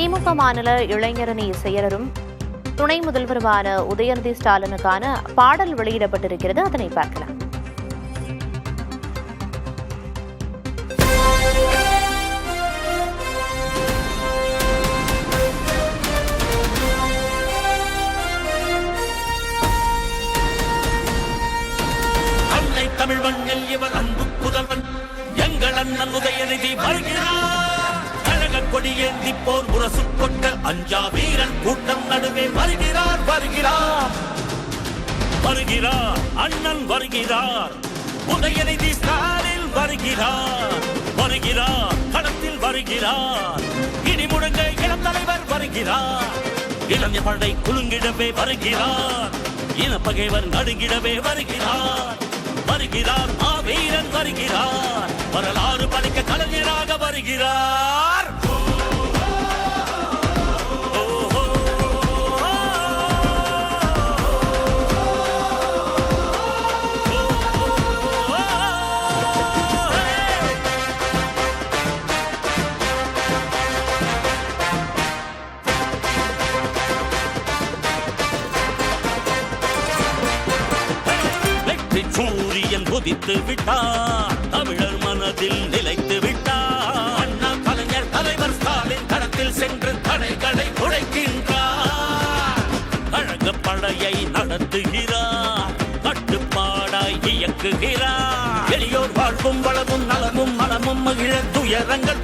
திமுக மாநில இளைஞரணி செயலரும் துணை முதல்வருமான உதயநிதி ஸ்டாலினுக்கான பாடல் வெளியிடப்பட்டிருக்கிறது. அதனை பார்க்கலாம். தமிழ் மண்ணில் இவர் அன்பு புதல்வன் எங்கள் அண்ணன் உதயநிதி வருகிறார். கொடியேந்தி போர் முரசு கொண்ட அஞ்சா வீரன் கூட்டம் நடுவே வருகிறார் வருகிறார். வருகிறார் அண்ணன் வருகிறார். உதயநிதி ஸ்டாலில் வருகிறார். வருகிறார் களத்தில் வருகிறார். இனி முழங்க இளம் தலைவர் வருகிறார். இளைஞர் படை குலுங்கிடவே வருகிறார். இன பகைவர் நடுங்கிடவே வருகிறார். வருகிறார் மாவீரன் வருகிறார். வரலாறு படைக்க கலைஞராக வருகிறார். சூரியன் உதித்து விட்டார். தமிழர் மனதில் நிலைத்து விட்டார். அண்ணா கலைஞர் தலைவர் ஸ்டாலின் தரத்தில் சென்று தடைகளை உடைக்கின்றார் அழக படையை நடத்துகிறார். கட்டுப்பாடாய் இயக்குகிறார். எளியோர் வாழ்வும் வளமும் நலமும் மனமும் மகிழ துயரங்கள்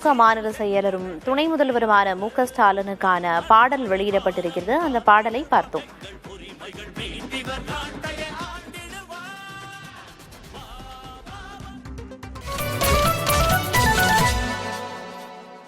திமுக மாநில செயலரும் துணை முதல்வருமான மு க ஸ்டாலினுக்கான பாடல் வெளியிடப்பட்டிருக்கிறது. அந்த பாடலை பார்த்தோம்.